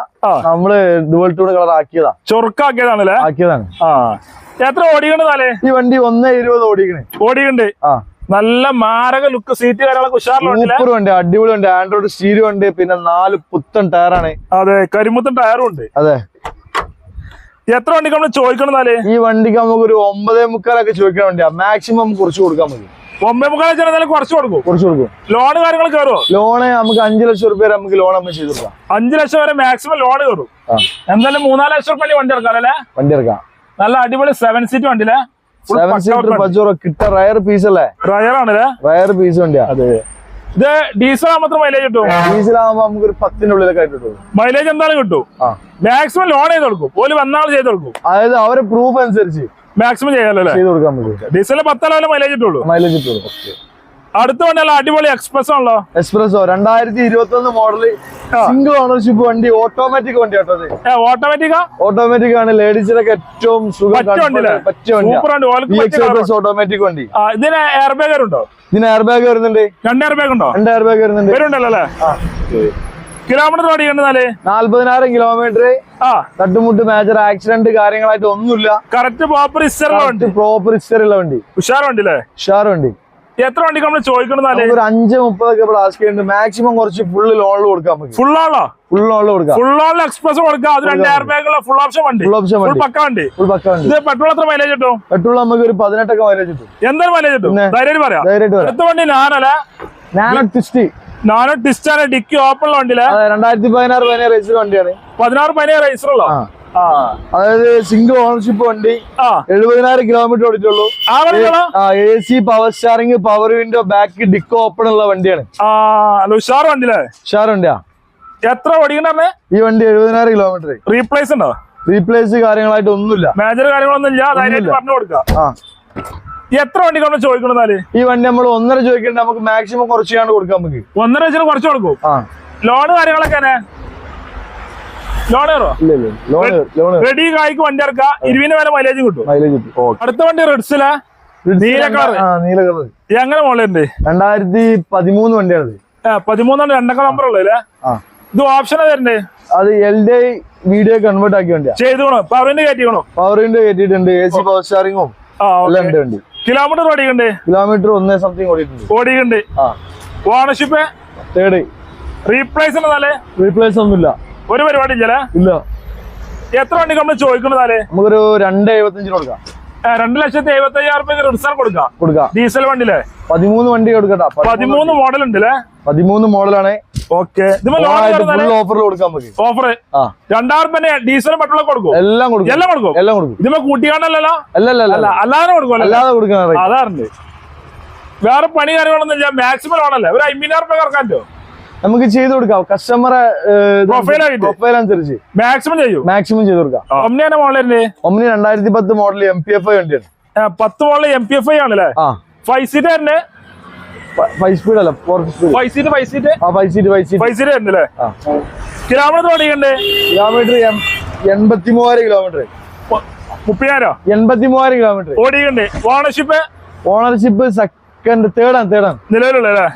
നമ്മൾ ഡുവൽ ടൂൺ കളർ ആക്കിയതാ. ചൊറുക്കാക്കിയതാണല്ലേ? ആക്കിയതാണ്. ആ. എത്ര ഓടിക്കണ്ടതാലേ ഈ വണ്ടി ഒന്നേ ഇരുപത് ഓടിക്കണേ ഓടിക്കണ്ട് ആ. നല്ല മാരക ലുക്ക് സീറ്റ് കാര്യങ്ങളൊക്കെ അടിപൊളി ഉണ്ട് ആൻഡ്രോയിഡ് സ്റ്റീരിയോ ഉണ്ട് പിന്നെ നാല് പുത്തൻ ടയറാണ് അതെ കരിമുത്തൻ ടയറും ഉണ്ട്. അതെ. എത്ര വണ്ടിക്ക് നമ്മൾ ചോദിക്കണം എന്നാൽ ഈ വണ്ടിക്ക് നമുക്ക് ഒരു ഒമ്പതേ മുക്കാലൊക്കെ ചോദിക്കണ വണ്ടിയാ. മാക്സിമം കുറച്ച് കൊടുക്കാൻ മതി. ഒമ്പതേ മുക്കാൽ വെച്ചാൽ കുറച്ച് കൊടുക്കും. കുറച്ച് കൊടുക്കും. ലോൺ കാര്യങ്ങൾ കയറുമോ ലോണ് നമുക്ക് അഞ്ചു ലക്ഷം റുപ്യ നമുക്ക് ലോൺ നമ്മൾ ചെയ്ത് കൊടുക്കാം. അഞ്ചു ലക്ഷം വരെ മാക്സിമം ലോൺ കയറും എന്തായാലും മൂന്നാൽ ലക്ഷം റുപ്യ വണ്ടി എടുക്കാം അല്ലേ? വണ്ടി ഇറക്കാം. നല്ല അടിപൊളി സെവൻ സീറ്റ് വണ്ടിയിലെ. സെവൻ സീറ്റർ പജോറോ കിട്ട റയർ പീസ് അല്ലേ? ഡ്രയറാണല്ലേ റയർ പീസ് വണ്ടിയാ. അതെ. ഇത് ഡീസൽ മാത്രം മൈലേജ് കിട്ടും? ഡീസലാകുമ്പോ നമുക്ക് ഒരു പത്തിന്റെ ഉള്ളിലൊക്കെ ആയിട്ട് കിട്ടും. മൈലേജ് എന്തായാലും കിട്ടും? മാക്സിമം ലോൺ ചെയ്ത് കൊടുക്കും. ഓൽ വന്നാൾ ചെയ്ത് കൊടുക്കും. അതായത് അവരെ പ്രൂഫ് അനുസരിച്ച് മാക്സിമം ചെയ്യാലോ ചെയ്ത് കൊടുക്കാൻ പത്തല മൈലേജ് കിട്ടുള്ളൂ? മൈലേജ് കൊടുക്കും അടുത്ത വണ്ടി നല്ല അടിപൊളി എക്സ്പ്രസ് ആണല്ലോ. എക്സ്പ്രസോ രണ്ടായിരത്തി ഇരുപത്തി ഒന്ന് മോഡൽ സിംഗിൾ ഓണർഷിപ്പ് വണ്ടി ഓട്ടോമാറ്റിക് വണ്ടി ഓട്ടോമാറ്റിക്കാ ഓട്ടോമാറ്റിക് ആണ്. ലേഡീസിനൊക്കെ ഏറ്റവും വണ്ടിയില്ലേ? ഓട്ടോമാറ്റിക് വണ്ടി. ഇതിന് എയർ ബാഗ് ഉണ്ടോ? ഇതിന് എയർ ബാഗ് വരുന്നുണ്ട്. രണ്ട് എയർ ബാഗ് ഉണ്ടോ? രണ്ട് എയർ ബാഗ് വരുന്നുണ്ട്. വരുന്നുണ്ടല്ലോ അല്ലേ? കിലോമീറ്റർ ഓടിക്കണ്ടെന്നാൽ നാല്പതിനായിരം കിലോമീറ്റർ ആ. തട്ടുമുട്ട് മേജർ ആക്സിഡന്റ് കാര്യങ്ങളായിട്ട് ഒന്നുമില്ല. കറക്റ്റ് പ്രോപ്പർ പ്രോപ്പർ ഉള്ള വണ്ടി. ഉഷാർ വണ്ടി അല്ലേ? ഉഷാർ വണ്ടി. എത്ര വണ്ടി നമ്മൾ ചോദിക്കണം ഒരു അഞ്ച് മുപ്പതൊക്കെ ആസ്ക് ചെയ്യുന്നുണ്ട്. മാക്സിമം കുറച്ച് ഫുള്ള് ലോണിൽ കൊടുക്കാം നമുക്ക്. ഫുൾ ആളോ? ഫുൾ ലോണിൽ കൊടുക്കാം. ഫുൾ ലോൺ എക്സ്പ്രസ് കൊടുക്കാം. അത് രണ്ട് എയർ ഫുൾ ഓപ്ഷൻ വണ്ടി. ഫുൾ ഓപ്ഷൻ ഫുൾ പക്ക വണ്ടി. ഫുൾ പക്ക വണ്ടി. ഇത് പെട്രോൾ എത്ര മൈലേജ് കിട്ടും? പെട്രോൾ നമുക്ക് ഒരു പതിനെട്ടൊക്കെ മൈലേജ് കിട്ടും. എന്തൊരു മൈലേജ് കിട്ടും? ധൈര്യം പറയാം. അടുത്ത വണ്ടി ഞാനല്ലേ നാനോ ട്വിസ്റ്റ്. നാനോ ടിസ്റ്റാണ് ഡിക്കി ഓപ്പൺ വണ്ടിയിലെ. രണ്ടായിരത്തി പതിനാറ് പതിനേഴ് റേസിൽ വണ്ടിയാണ്. പതിനാറ് പതിനേഴ് ആ. അതായത് സിംഗിൾ ഓണർഷിപ്പ് വണ്ടി എഴുപതിനായിരം kilometre ഓടിച്ചുള്ളൂ A C power steering power window back ഡിക്കോ open ഉള്ള വണ്ടിയാണ്. ഉഷാർ വണ്ടിയിലെ ഉഷാർ വണ്ടിയാ. എത്ര ഓടിക്കണ്ടേ ഈ വണ്ടി എഴുപതിനായിരം കിലോമീറ്റർ റീപ്ലേസ് ഉണ്ടോ? റീപ്ലേസ് കാര്യങ്ങളായിട്ട് ഒന്നുമില്ല. മേജർ കാര്യങ്ങളൊന്നും ഇല്ല. പറഞ്ഞു കൊടുക്കാം. എത്ര വണ്ടി നമ്മൾ ചോദിക്കണമെന്നാൽ ഈ വണ്ടി നമ്മൾ ഒന്നര ചോദിക്കണ്ട. നമുക്ക് മാക്സിമം കുറച്ച് കൊടുക്കാം നമുക്ക്. ഒന്നര വെച്ചാൽ കുറച്ച് കൊടുക്കും. ലോൺ കാര്യങ്ങളൊക്കെ ലോൺ റെഡി കായ്ക്ക് വണ്ടി ഇറക്കാ ഇരുവിന് വരെ മൈലേജ് കിട്ടും മൈലേജ് കിട്ടും. അടുത്ത വണ്ടി റെഡ്സിലാ? നീല കളർ നീല കളർ എങ്ങനെ മോളുണ്ട് രണ്ടായിരത്തി പതിമൂന്ന് വണ്ടിയാണ് പതിമൂന്നാണ് രണ്ടക്ക നമ്പർ ഉള്ളു അല്ലേ? ഇത് ഓപ്ഷൻ തരണ്ടേ? അത് എൽ ഡി വീഡിയോ കൺവേർട്ട് ആക്കി വണ്ടിയാ. ചെയ്തോണോ പവറിന്റെ കയറ്റിക്കണോ? വിൻഡോ കയറ്റിയിട്ടുണ്ട്. എ സി പവർ സ്റ്റാറിങ്ങും എല്ലാം ഉണ്ട് വണ്ടി. കിലോമീറ്റർ ഓടിക്കണ്ടേ കിലോമീറ്റർ ഒന്നേ സംതിങ് ഓടിയിട്ടുണ്ട്. ഓടിക്കണ്ട് ഓണർഷിപ്പ് തേർഡ് റീപ്ലേസ് റീപ്ലേസ് ഒന്നുമില്ല. ഒരു പരിപാടി ഇല്ലല്ലേ? ഇല്ല. എത്ര വണ്ടി നമ്മൾ ചോദിക്കുന്നതാലേ നമുക്കൊരു രണ്ട് എഴുപത്തഞ്ചിന് കൊടുക്കാം. രണ്ട് ലക്ഷത്തി എഴുപത്തി അയ്യായിരം രൂപ റിസാർ കൊടുക്കാം. കൊടുക്കാം. ഡീസൽ വണ്ടിയിലെ? പതിമൂന്ന് വണ്ടി കൊടുക്കട്ടാ. പതിമൂന്ന് മോഡൽ ഉണ്ട് അല്ലേ പതിമൂന്ന് മോഡലാണ്. ഓക്കെ. ഓഫറിൽ കൊടുക്കാൻ നമുക്ക്. ഓഫർ രണ്ടായിരം തന്നെ ഡീസലും പെട്രോളും കൊടുക്കും എല്ലാം കൊടുക്കും. എല്ലാം കൊടുക്കും എല്ലാം കൊടുക്കും. ഇതിപ്പോ കൂട്ടിക്കാണ്ടല്ലോ അല്ല അല്ല അല്ല അല്ല അല്ലാതെ കൊടുക്കും അല്ലാതെ കൊടുക്കാൻ അതാറുണ്ട് വേറെ പണി കാര്യങ്ങളൊന്നും ഇല്ല. മാക്സിമം ആണല്ലേ ഒരു അമ്പതിനായിരം റുപ്യ ഇറക്കാന്റോ നമുക്ക് ചെയ്ത് കൊടുക്കാം. കസ്റ്റമറെ പ്രൊഫൈൽ അനുസരിച്ച്. മാക്സിമം ചെയ്യൂ. മാക്സിമം ചെയ്ത് കൊടുക്കാം. ഒമ്നിയാണ് മോളിന്റെ ഒന്നിന് രണ്ടായിരത്തി പത്ത് model M P F I വണ്ടിയാണ്. പത്ത് model M P F I ആണല്ലേ? ഫൈവ് സീറ്റ് തന്നെ? ഫൈവ് സ്പീഡ് അല്ല four speed five seat five seat ആ five seat five seat five seat ആയിരുന്നല്ലേ kilometre ഓടിക്കണ്ടേ കിലോമീറ്റർ എൺപത്തി മൂവായിരം കിലോമീറ്റർ മുപ്പതിനായിരം? എൺപത്തി മൂവായിരം കിലോമീറ്റർ ഓടിക്കണ്ടേ. ഓണർഷിപ്പ് ഓണർഷിപ്പ് സെക്കൻഡ് തേർഡാണ് തേർഡാണ് നിലവിലുള്ളല്ലേ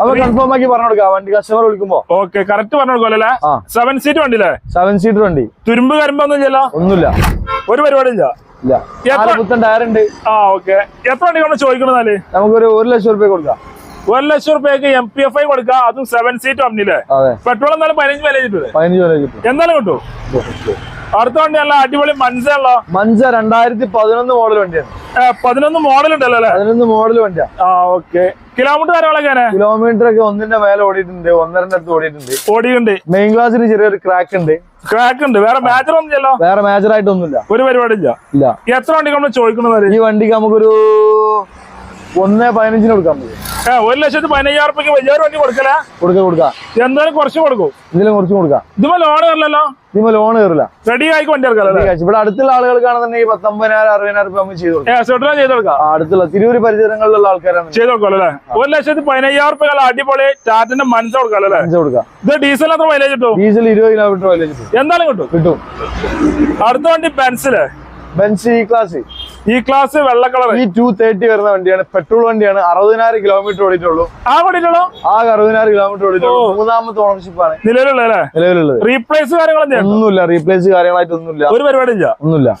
അപ്പൊ കൺഫേം ആക്കി പറഞ്ഞു കൊടുക്കാം. വണ്ടി കസ്റ്റമർ വിളിക്കുമ്പോ. ഓക്കെ കറക്റ്റ് പറഞ്ഞു കൊടുക്കുമല്ലേ ആ. സെവൻ സീറ്റ് വണ്ടിയില്ലേ? സെവൻ സീറ്റ് വണ്ടി. തുരുമ്പ് കരിമ്പൊന്നും ഇല്ലല്ലോ? ഒന്നുമില്ല. ഒരു പരിപാടിയില്ല? ഉണ്ട്. ആ ഓക്കെ. എത്ര വണ്ടി നമ്മൾ ചോദിക്കണെന്നാൽ നമുക്കൊരു ഒരു ലക്ഷം റുപ്യ കൊടുക്കാം. ഒരു ലക്ഷം റുപ്യക്ക് എം പി എഫ് ഐ അതും സെവൻ സീറ്റ് വണ്ടിയില്ലേ? പെട്രോൾ എന്നാലും പതിനഞ്ച് വില കിട്ടൂലേ പതിനഞ്ച് വരെ കിട്ടും. എന്തായാലും കിട്ടും? അടുത്ത വണ്ടിയല്ല അടിപൊളി മനസ്സിലുള്ള മൻസ രണ്ടായിരത്തി പതിനൊന്ന് മോഡൽ വണ്ടിയാണ് പതിനൊന്ന് മോഡൽ ഉണ്ടല്ലോ അല്ലേ? പതിനൊന്ന് മോഡൽ വണ്ടിയാ. ആ ഓക്കെ കിലോമീറ്റർ കാര്യങ്ങളൊക്കെ കിലോമീറ്റർ ഒക്കെ ഒന്നിന്റെ മേലെ ഓടിയിട്ടുണ്ട് ഒന്നരന്റെ അടുത്ത് ഓടിയിട്ടുണ്ട്. ഓടിയുണ്ട് മെയിൻ ക്ലാസ്സിന് ചെറിയൊരു ക്രാക്ക് ഉണ്ട്. ക്രാക്ക് ഉണ്ട്. വേറെ മേജർ ഒന്നും ഇല്ലല്ലോ വേറെ മേജർ ആയിട്ടൊന്നുമില്ല. ഒരു പരിപാടി ഇല്ല. ഇല്ല എത്ര വണ്ടിക്ക് നമ്മൾ ചോദിക്കുന്നത് ഈ വണ്ടിക്ക് നമുക്കൊരു ഒന്നേ പതിനഞ്ചിന് ഏ ഒരു ലക്ഷത്തി പതിനയ്യായിരം റുപ്യക്ക് വലിയൊരു വണ്ടി കൊടുക്കല? കൊടുക്ക കൊടുക്കാം. എന്തായാലും കുറച്ച് കൊടുക്കും. ഇതിലും കുറച്ച് കൊടുക്കാം. ഇതിപ്പോ ലോൺ കയറില്ലല്ലോ ഇതിപ്പോ ലോൺ കയറില്ല റെഡി ആയി വണ്ടി എടുക്കാം ഇവിടെ അടുത്തുള്ള ആളുകൾക്കാണെന്നുണ്ടെങ്കിൽ പത്തൊമ്പതിനായിരം അറുപതിനായിരം രൂപ ചെയ്തോളാം ചെയ്ത് കൊടുക്കാം. ഏ സെട്ടിലാണ് ചെയ്ത് കൊടുക്കാം. അടുത്തുള്ള തിരൂര് പരിസരങ്ങളിലുള്ള ആൾക്കാരാണ്. ചെയ്ത് കൊടുക്കാലോ അല്ലേ? ഒരു ലക്ഷത്തി പതിനയ്യായിരം റുപ്യ അടിപൊളി ടാറ്റിന്റെ മനസ്സ് കൊടുക്കാം അല്ലേ? കൊടുക്കാം. ഇത് ഡീസൽ എത്ര മൈലേജ് കിട്ടും? ഡീസൽ ഇരുപത് കിലോമീറ്റർ മൈലേജ് കിട്ടും. എന്തായാലും കിട്ടും. കിട്ടും. അടുത്ത വണ്ടി pencil Benz E class E class വെള്ള കളർ ഈ ടു തേർട്ടി വരുന്ന വണ്ടിയാണ്. പെട്രോൾ വണ്ടിയാണ്. അറുപതിനായിരം കിലോമീറ്റർ ഓടിയിട്ടുള്ളൂ. ആ വണ്ടിയിട്ടോ ആകെ അറുപതിനായിരം കിലോമീറ്റർ ഓടിയിട്ടുള്ളൂ. മൂന്നാമത്തെ ഓണർഷിപ്പ് ആണ്. നിലവിലുള്ള നിലവിലുള്ളത്. റീപ്ലേസ് കാര്യങ്ങളൊന്നും. ഒന്നുമില്ല. റീപ്ലേസ് കാര്യങ്ങളായിട്ട് ഒന്നുമില്ല ഒരു പരിപാടി ഇല്ല. ഒന്നുമില്ല.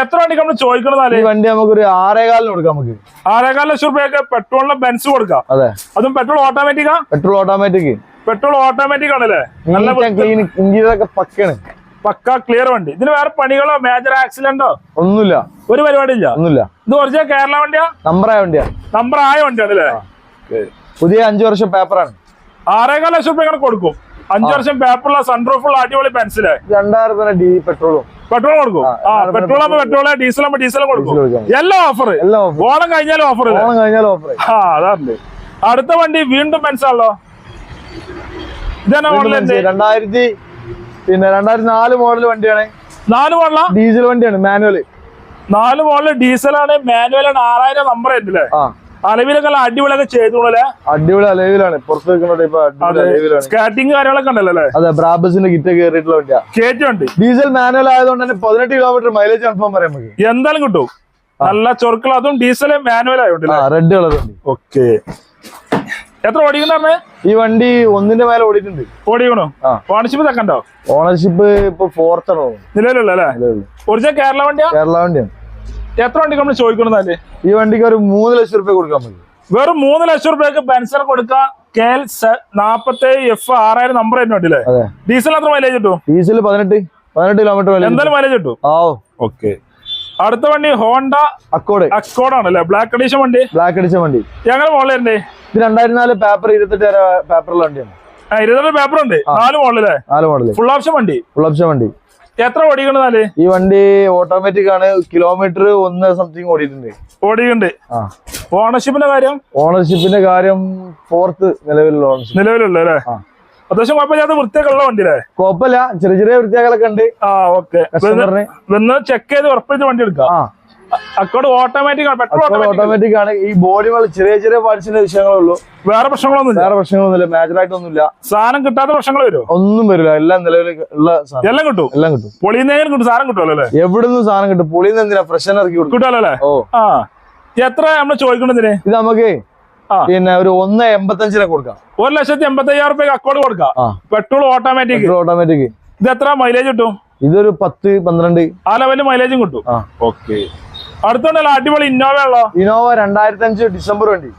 എത്ര വണ്ടി നമ്മൾ ചോദിക്കണതാൽ ഈ വണ്ടി നമുക്കൊരു ആറേകാലിന് കൊടുക്കാം നമുക്ക്. ആറേകാൽ ലക്ഷം രൂപയൊക്കെ പെട്രോളിന് ബെൻസ് കൊടുക്കാം. അതെ. അതും പെട്രോൾ ഓട്ടോമാറ്റിക്കാ പെട്രോൾ ഓട്ടോമാറ്റിക് പെട്രോൾ ഓട്ടോമാറ്റിക് ആണല്ലേ? നല്ല ക്ലീൻ ഇന്ത്യയിലൊക്കെ പക്കാണ് പക്ക ക്ലിയർ വണ്ടി. ഇതിന് വേറെ പണികളോ മേജർ ആക്സിഡന്റോ ഒന്നുമില്ല. ഒരു പരിപാടി ഇല്ല ഒന്നുമില്ല. ഇത് ഒറിജിനൽ കേരള വണ്ടിയാ? നമ്പർ ആയ വണ്ടിയാ. നമ്പർ ആയ വണ്ടിയാണ് അല്ലേ? പുതിയ അഞ്ചു വർഷം പേപ്പറാണ്. ആറേകാല ലക്ഷം രൂപ ഇങ്ങനെ കൊടുക്കും. അഞ്ചു വർഷം പേപ്പറുള്ള സൺറൂഫുള്ള അടിപൊളി പെൻസിൽ രണ്ടായിരം രൂപ ഡി പെട്രോളും. പെട്രോൾ കൊടുക്കും. ആ, പെട്രോൾ ആകുമ്പോ പെട്രോൾ ഡീസൽ ആകുമ്പോ ഡീസലും കൊടുക്കും. എല്ലാം ഓഫർ ഓണം കഴിഞ്ഞാലും ഓഫർ ഓണം കഴിഞ്ഞാലും ഓഫർ ആ അതാണ് അടുത്ത വണ്ടി വീണ്ടും പെൻസാണല്ലോ ഇതന്നെ മോഡലുണ്ട് രണ്ടായിരത്തി പിന്നെ രണ്ടായിരത്തി നാല് മോഡൽ വണ്ടിയാണ്. നാല് മോഡല ഡീസൽ വണ്ടിയാണ് മാനുവൽ നാല് മോഡൽ ഡീസലാണ് ആണ് ആറായിരം നമ്പർ ഉണ്ടല്ലേ ആ. അലവിലൊക്കെ അടിപൊളിയൊക്കെ ചെയ്തോളെ അടിപൊളി അലവിലാണ് പുറത്ത് വെക്കുന്ന ടൈപ്പ് സ്കാറ്റിങ് കാര്യങ്ങളൊക്കെ ഉണ്ടല്ലോ അതെ ബ്രാബസിന്റെ കിറ്റ് കയറിയിട്ടുള്ള വണ്ടിയാ. കേട്ടുണ്ട് ഡീസൽ മാനുവൽ ആയതുകൊണ്ട് തന്നെ പതിനെട്ട് കിലോമീറ്റർ മൈലേജ് കൺഫേം പറയാൻ നമുക്ക്. എന്തായാലും കിട്ടും. നല്ല ചൊറുക്കൾ അതും ഡീസൽ മാനുവൽ ആയതുകൊണ്ട് റെഡ് കളർ ഓക്കെ എത്ര ഓടിക്കുന്ന പറഞ്ഞേ? ഈ വണ്ടി ഒന്നിന്റെ മേലെ ഓടിയിട്ടുണ്ട്. ഓടിക്കണോ. ഓണർഷിപ്പ് തെക്കണ്ടോ ഓണർഷിപ്പ് ഇപ്പൊ ഫോർത്ത് ആണ് തോന്നുന്നു. നിലവിലുള്ള അല്ലേ. ഒറിജിനൽ കേരള വണ്ടിയാ? കേരള വണ്ടിയാണ് എത്ര വണ്ടിക്ക് നമ്മൾ ചോദിക്കണമെന്നാൽ ഈ വണ്ടിക്ക് ഒരു മൂന്ന് ലക്ഷം റുപ്യ കൊടുക്കാൻ പറ്റും. വെറും മൂന്ന് ലക്ഷം രൂപയ്ക്ക് ബെൻസർ കൊടുക്കുക കെ എൽ നാപ്പത്തേഴ് എഫ് ആറായിരം നമ്പർ ഉണ്ടല്ലേ അതെ. ഡീസൽ എത്ര മൈലേജ് കിട്ടും? ഡീസൽ പതിനെട്ട് പതിനെട്ട് കിലോമീറ്റർ എന്തായാലും മൈലേജ് കിട്ടും. ആ ഓക്കെ അടുത്ത വണ്ടി ഹോണ്ട അക്കോഡ്. അക്കോഡ് ആണല്ലേ ബ്ലാക്ക് അഡീഷൻ വണ്ടി? ബ്ലാക്ക് അഡീഷൻ വണ്ടി. ഞങ്ങൾ മോളിലുണ്ട് ഇത് രണ്ടായിരത്തി നാല് പേപ്പർ ഇരുപത്തെട്ട് വരെ പേപ്പറുള്ള വണ്ടിയാണ്. ഇരുപത്തെട്ട് പേപ്പർ ഉണ്ട്. നാല് മോളിലെ നാല് മോഡൽ ഫുൾ ഓപ്ഷൻ വണ്ടി? ഫുൾ ഓപ്ഷൻ വണ്ടി. എത്ര ഓടിക്കണ നാല്? ഈ വണ്ടി ഓട്ടോമാറ്റിക് ആണ്. കിലോമീറ്റർ ഒന്ന് സംതിങ് ഓടിയിട്ടുണ്ട്. ഓടിയിട്ടുണ്ട്. ആ. ഓണർഷിപ്പിന്റെ കാര്യം? ഓണർഷിപ്പിന്റെ കാര്യം ഫോർത്ത് നിലവിലുള്ള നിലവിലുള്ള അല്ലേ. അത്യാവശ്യം കുഴപ്പമില്ലാത്ത വൃത്തിയൊക്കെ ഉള്ള വണ്ടി അല്ലേ കുഴപ്പമില്ല. ചെറിയ ചെറിയ വൃത്തിയാക്കലൊക്കെ ഉണ്ട്. ആ ഓക്കെ. വന്ന് ചെക്ക് ചെയ്ത് ഉറപ്പിച്ച് വണ്ടി എടുക്കാം. അക്കോട് ഓട്ടോമാറ്റിക് ആണ് പെട്രോൾ ഓട്ടോമാറ്റിക് ആണ്. ഈ ബോഡി ചെറിയ ചെറിയ പാർട്സിന്റെ വിഷയങ്ങളേ ഉള്ളൂ. വേറെ പ്രശ്നങ്ങളൊന്നും വേറെ പ്രശ്നങ്ങളൊന്നുമില്ല. മേജർ ആയിട്ടൊന്നുമില്ല. സാധനം കിട്ടാത്ത പ്രശ്നങ്ങൾ വരുമോ? ഒന്നും വരില്ല. എല്ലാം നിലവിൽ ഉള്ള എല്ലാം കിട്ടും? എല്ലാം കിട്ടും. പൊളിയുന്നതിനും കിട്ടും സാധനം കിട്ടുമല്ലോ അല്ലേ? എവിടുന്ന് സാധനം കിട്ടും? പൊളിയുന്ന എന്തിനാ? ഫ്രഷ് ഇറക്കി കിട്ടുമല്ലോ അല്ലേ? ഓ. ആ. എത്ര നമ്മൾ ചോദിക്കണതിന് ഇത് നമുക്ക്. പിന്നെ ഒരു ഒന്ന് എൺപത്തഞ്ചിനെ കൊടുക്കാം. ഒരു ലക്ഷത്തി എൺപത്തി അയ്യായിരം റുപ്യ അക്കൗണ്ട് കൊടുക്കാം. പെട്രോൾ ഓട്ടോമാറ്റിക് ഓട്ടോമാറ്റിക് ഇത് എത്ര മൈലേജ് കിട്ടും? ഇതൊരു പത്ത് പന്ത്രണ്ട്. ആ ലെവലിൽ മൈലേജും കിട്ടും. ഓക്കെ അടുത്തുണ്ടല്ലോ അടിപൊളി ഇന്നോവ ഉള്ളോ? ഇന്നോവ രണ്ടായിരത്തി അഞ്ച് ഡിസംബർ വണ്ടി.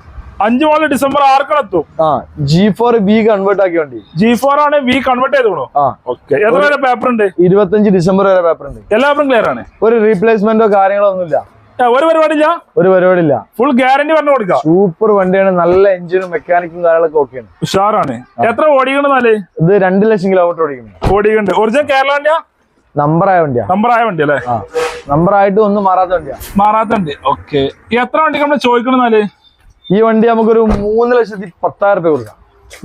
അഞ്ചു മുതൽ ഡിസംബർ ആർക്കെത്തും ആ ജി ഫോർ ബി കൺവേർട്ട് ആക്കി വണ്ടി. ജി ഫോർ ആണ് വി കൺവേർട്ട് ചെയ്തോളൂ ഓക്കെ എത്ര വരെ പേപ്പർ ഉണ്ട്? ഇരുപത്തഞ്ച് ഡിസംബർ വരെ പേപ്പർ ഉണ്ട്. എല്ലാവരും ക്ലിയർ ആണ്. ഒരു റീപ്ലേസ്മെന്റോ കാര്യങ്ങളോ ഒന്നുമില്ല. ഒരു പരിപാടിയില്ല. ഒരു പരിപാടിയില്ല. ഫുൾ ഗ്യാരണ്ടി പറഞ്ഞു കൊടുക്കാം സൂപ്പർ വണ്ടിയാണ് നല്ല എഞ്ചിനും മെക്കാനിക്കും കാര്യങ്ങളൊക്കെ ഓക്കെയാണ് ഉഷാറാണ്. എത്ര ഓടിക്കണെന്നാൽ ഇത് രണ്ട് ലക്ഷം കിലോമീറ്റർ ഓടിക്കുന്നു. ഓടിക്കണ്ട് ഒറിജിനൽ കേരള വണ്ടിയാ? നമ്പറായ വണ്ടിയാ. നമ്പർ ആയ വണ്ടി അല്ലേ? നമ്പർ ആയിട്ട് ഒന്നും മാറാത്ത വണ്ടിയാ. മാറാത്ത വണ്ടി. ഓക്കെ എത്ര വണ്ടിക്ക് നമ്മൾ നാല് ഈ വണ്ടി നമുക്കൊരു മൂന്ന് ലക്ഷത്തി പത്തായിരം രൂപ കൊടുക്കാം.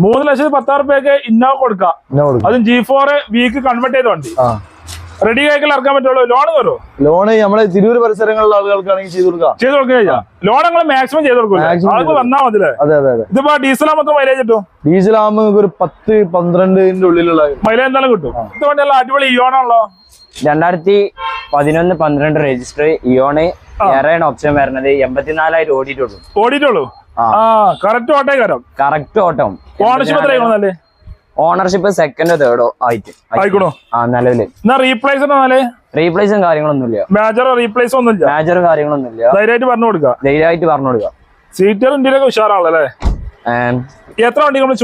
മൂന്ന് ലക്ഷത്തി പത്താറ് റുപ്യക്ക് ഇന്നോവ കൊടുക്കാം. അതും ജി ഫോർ വീക്ക് കൺവേർട്ട് ചെയ്ത വണ്ടി. റെഡി ആയിക്കൽ ഇറക്കാൻ പറ്റുള്ളൂ? ലോൺ തരുമോ ലോൺ നമ്മളെ തിരൂർ പരിസരങ്ങളിലുള്ള ആളുകൾക്കാണെങ്കിൽ ചെയ്തു കൊടുക്കാം. ചെയ്തു കൊടുക്കുക ചെയ്യാം ലോൺ നിങ്ങൾ മാക്സിമം ചെയ്തു കൊടുക്കും. ആൾക്ക് വന്നാൽ മതില്ലേ അതെ അതെ അതെ. ഇതിപ്പോ ഡീസൽ ആകുമ്പോൾ മൈലേജ് കിട്ടും? ഡീസൽ ആകുമ്പോൾ ഒരു പത്ത് പന്ത്രണ്ടിന്റെ ഉള്ളിലുള്ള മൈലേജ് എന്തായാലും കിട്ടും. ഇത് എല്ലാം അടിപൊളി ഇയോണാണല്ലോ രണ്ടായിരത്തി പതിനൊന്ന് പന്ത്രണ്ട് രജിസ്റ്റർ ഇയോണ് ഏറെയാണ് ഓപ്ഷൻ വരുന്നത്. എൺപത്തിനാലായിരം ഓടിയിട്ടുള്ളൂ. ഓടിയിട്ടുള്ളൂ? ആ. കറക്റ്റ് ഓട്ടേ കറക്റ്റ് ഓട്ടം. ഓണർഷിപ്പ് എത്രയാണ് ആയിക്കോണല്ലേ ഓണർഷിപ്പ് സെക്കൻഡോ തേർഡോ ആയിട്ട്. ആയിക്കോണോ? ആ നിലവിൽ. റീപ്ലേസ് കാര്യങ്ങളൊന്നുമില്ല റീപ്ലേസ് ഒന്നുമില്ല. മേജറും കാര്യങ്ങളൊന്നുമില്ല ധൈര്യമായിട്ട് പറഞ്ഞു കൊടുക്കാം. ധൈര്യമായിട്ട് പറഞ്ഞു കൊടുക്കുക സീറ്റർ ഇന്ത്യയിലൊക്കെ ഉഷാറാണല്ലേ? എത്ര വണ്ടി നമ്മൾ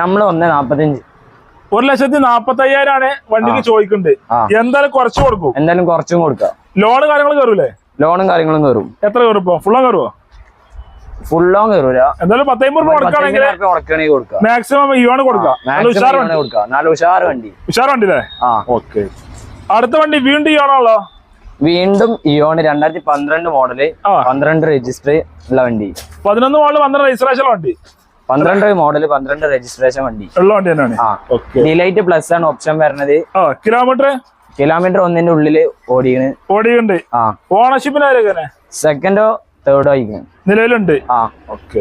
നമ്മൾ ഒന്ന് നാപ്പത്തഞ്ച്. ഒരു ലക്ഷത്തി നാപ്പത്തി അയ്യായിരമാണ് വണ്ടിക്ക് ചോദിക്കുന്നത് എന്തായാലും കുറച്ച് കൊടുക്കും. എന്തായാലും കുറച്ചും കൊടുക്കുക ലോണും കാര്യങ്ങൾ കയറൂലേ ലോണും കാര്യങ്ങളും കയറും എത്ര കയറും ഇപ്പൊ? ഫുള്ളും കയറുമോ ഫുൾ ലോങ് കയറൂല എന്തായാലും പത്തമ്പത് കൊടുക്കുക മാക്സിമം കൊടുക്കാം. നല്ല ഉഷാർ വണ്ടി ഉഷാർ വണ്ടി. ആ. ഓക്കെ. അടുത്ത വണ്ടി വീണ്ടും വീണ്ടും ഇയോണ് രണ്ടായിരത്തി പന്ത്രണ്ട് മോഡൽ. പന്ത്രണ്ട് രജിസ്റ്റർ ഉള്ള വണ്ടി. പതിനൊന്ന് മോഡൽ പന്ത്രണ്ട് രജിസ്ട്രേഷൻ വണ്ടി. പന്ത്രണ്ട് മോഡൽ പന്ത്രണ്ട് രജിസ്ട്രേഷൻ വണ്ടി. ഉള്ള വണ്ടി തന്നെയാണ്. ഡിലൈറ്റ് പ്ലസ് ആണ് ഓപ്ഷൻ വരുന്നത്. കിലോമീറ്റർ കിലോമീറ്റർ ഒന്നിന്റെ ഉള്ളിൽ ഓടിയാണ് ഓടിയുണ്ട് ഓണർഷിപ്പിന് സെക്കൻഡോ തേർഡോ ആയിരിക്കും നിലവിലുണ്ട്? ആ. ഓക്കെ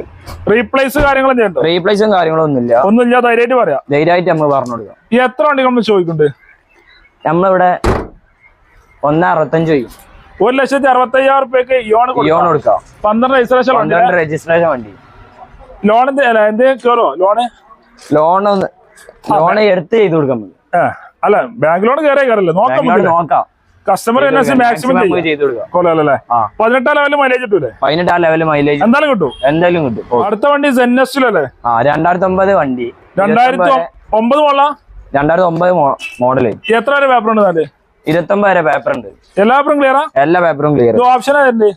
റീപ്ലേസ് കാര്യങ്ങളും റീപ്ലേസും കാര്യങ്ങളും ഒന്നുമില്ല ഒന്നുമില്ല ധൈര്യമായിട്ട് പറയാം. ധൈര്യമായിട്ട് നമ്മൾ പറഞ്ഞു കൊടുക്കാം ഈ എത്ര നമ്മൾ ചോദിക്കുന്നുണ്ട്? നമ്മളിവിടെ ഒന്ന് അറുപത്തഞ്ച് ചെയ്യും ഒരു ലക്ഷത്തി അറുപത്തി അയ്യായിരം റുപ്യക്ക് യോൺ യോൺ കൊടുക്കാം. പന്ത്രണ്ട് രജിസ്ട്രേഷൻ പന്ത്രണ്ട് രജിസ്ട്രേഷൻ വണ്ടി. ലോൺ കയറോ ലോണ് ലോൺ ലോൺ എടുത്ത് ചെയ്ത് കൊടുക്കാൻ അല്ല ബാങ്ക് ലോൺ കയറില്ല നോക്കാം നോക്കാം. കസ്റ്റമർ മാക്സിമം ചെയ്ത് കൊടുക്കാം. പതിനെട്ടാം ലെവലിൽ മൈലേജ് കിട്ടൂലേ? പതിനെട്ടാം ലെവൽ മൈലേജ് എന്തായാലും കിട്ടും. എന്തായാലും കിട്ടും. അടുത്ത വണ്ടി സെന്നസ്റ്റിലല്ലേ ആ രണ്ടായിരത്തി ഒമ്പത് വണ്ടി. രണ്ടായിരത്തി ഒമ്പത് മോള രണ്ടായിരത്തി ഒമ്പത് മോഡൽ. എത്ര വരെ പേപ്പർ ഉണ്ട് നാല്? ഇരുപത്തൊമ്പത് വരെ പേപ്പർ ഉണ്ട്. എല്ലാ പേപ്പറും ക്ലിയറാ എല്ലാ പേപ്പറും clear option option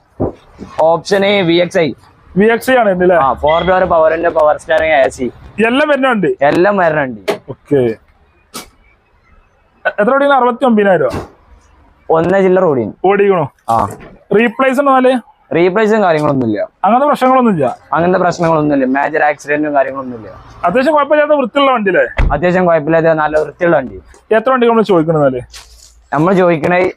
option V X I V X ആണ് അല്ലേ? ആ ഫോർ ഡോർ പവറിന്റെ പവർ സ്റ്റാറിംഗ് എ സി എല്ലാം വരുന്നുണ്ട് എല്ലാം വരണുണ്ട് ഓക്കെ എത്ര അറുപത്തി ഒമ്പതിനായിരം ഒന്നേ ചില്ലറ ഓടിയും ഓടിക്കണോ? ആ. റീപ്ലേസ് നാല്? റീപ്ലേസും കാര്യങ്ങളൊന്നുമില്ല. അങ്ങനത്തെ പ്രശ്നങ്ങളൊന്നുമില്ല? അങ്ങനത്തെ പ്രശ്നങ്ങളൊന്നുമില്ല. മേജർ ആക്സിഡന്റും കാര്യങ്ങളൊന്നുമില്ല. അത്യാവശ്യം കുഴപ്പമില്ലാത്ത വൃത്തിയുള്ള വണ്ടി അല്ലേ അത്യാവശ്യം കുഴപ്പമില്ലാത്ത നല്ല വൃത്തിയുള്ള വണ്ടി. എത്ര വണ്ടി നമ്മൾ ചോദിക്കണെന്നാൽ നാല്? നമ്മൾ ചോദിക്കണേ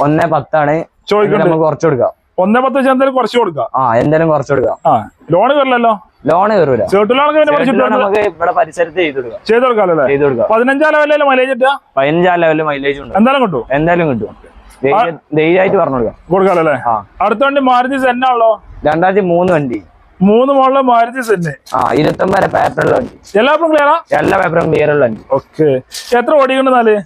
ഒന്നേ പത്താണ്. ചോദിക്കണം നമുക്ക് കുറച്ച് കൊടുക്കാം. ഒന്നേ പത്ത് വെച്ചാൽ എന്തായാലും കുറച്ച് കൊടുക്കാം. ആ എന്തായാലും കുറച്ച് കൊടുക്കാം. ആ ലോൺ കയറില്ലല്ലോ കുറച്ച് നമുക്ക് ഇവിടെ പരിസരത്ത് ചെയ്ത് കൊടുക്കാം. പതിനഞ്ചാം ലെവലിൽ മൈലേജ് പതിനഞ്ചാം ലെവലിൽ മൈലേജ് ഉണ്ട്. എന്തായാലും കിട്ടും. എന്തായാലും കിട്ടും. ധൈര്യ- ധൈര്യമായിട്ട് പറഞ്ഞു കൊടുക്കാം. കൊടുക്കാമല്ലേ ആ. അടുത്ത വണ്ടി മാരുതി സെന്നാണല്ലോ രണ്ടായിരത്തി മൂന്ന് വണ്ടി. മൂന്ന് മോളിലെ മാരുതി സെന്ന് ആ ഇരുപത്തൊമ്പത് വരെ പേപ്പറുള്ള വണ്ടി. എല്ലാ പേപ്പറും ക്ലിയറാ എല്ലാ പേപ്പറും ക്ലിയർ ഉള്ള വണ്ടി. ഓക്കെ എത്ര നാല്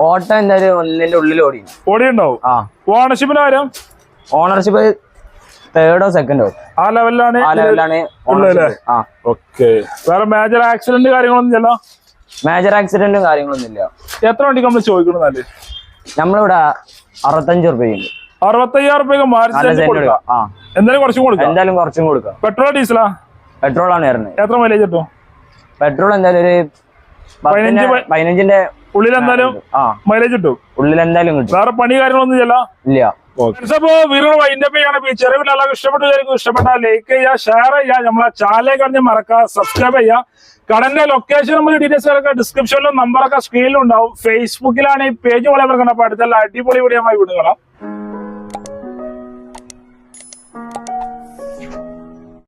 ഓട്ടം എന്തായാലും ഒന്നിന്റെ ഉള്ളിൽ ഓടി ഓടിയുണ്ടാവും ആ. ഓണർഷിപ്പിന്റെ കാര്യം ഓണർഷിപ്പ് തേർഡോ സെക്കൻഡോ ആ ലെവലിലാണ് ആ ലെവലിലാണ് ഉള്ളതല്ലേ? ആ. ഓക്കെ വേറെ മേജർ ആക്സിഡന്റ് കാര്യങ്ങളൊന്നും ഇല്ലല്ലോ മേജർ ആക്സിഡന്റും കാര്യങ്ങളൊന്നും ഇല്ല എത്ര വണ്ടിക്ക് നമ്മൾ ചോദിക്കണം നമ്മളിവിടെ അറുപത്തഞ്ച് റുപ്യുണ്ട് അറുപത്തയ്യായിരം എന്തായാലും കുറച്ചും കൊടുക്കാം. എന്തായാലും കുറച്ചും കൊടുക്കാം. പെട്രോൾ ഡീസലാ? പെട്രോൾ ആണ് വരുന്നത്. എത്ര മൈലേജ് കിട്ടും? പെട്രോൾ എന്തായാലും ഒരു പത്തിന്റെ- പതിനഞ്ച് പതിനഞ്ചിന്റെ ഉള്ളിൽ എന്തായാലും മൈലേജ് കിട്ടും. ഉള്ളിൽ എന്തായാലും കിട്ടും. വേറെ പണി കാര്യങ്ങളൊന്നും ഇല്ല. അപ്പോ വീടുകൾ വൈൻഡ് അപ്പ് ചെയ്യണം ചെറിയ എല്ലാവർക്കും ഇഷ്ടപ്പെട്ടു വിചാരിക്കും. ഇഷ്ടപ്പെട്ടാൽ ലൈക്ക് ചെയ്യുക ഷെയർ ചെയ്യുക. നമ്മളെ ചാനലിലേക്ക് കടന്ന് മറക്കുക സബ്സ്ക്രൈബ് ചെയ്യുക. കടന്റെ ലൊക്കേഷൻ നമ്മൾ ഡീറ്റെയിൽസ് ഒക്കെ ഡിസ്ക്രിപ്ഷനിലും നമ്പറൊക്കെ സ്ക്രീനിലും ഉണ്ടാവും. ഫേസ്ബുക്കിലാണ് ഈ പേജ് വളരെ അപ്പൊ അടുത്തുള്ള അടിപൊളി വീഡിയോ വിടുക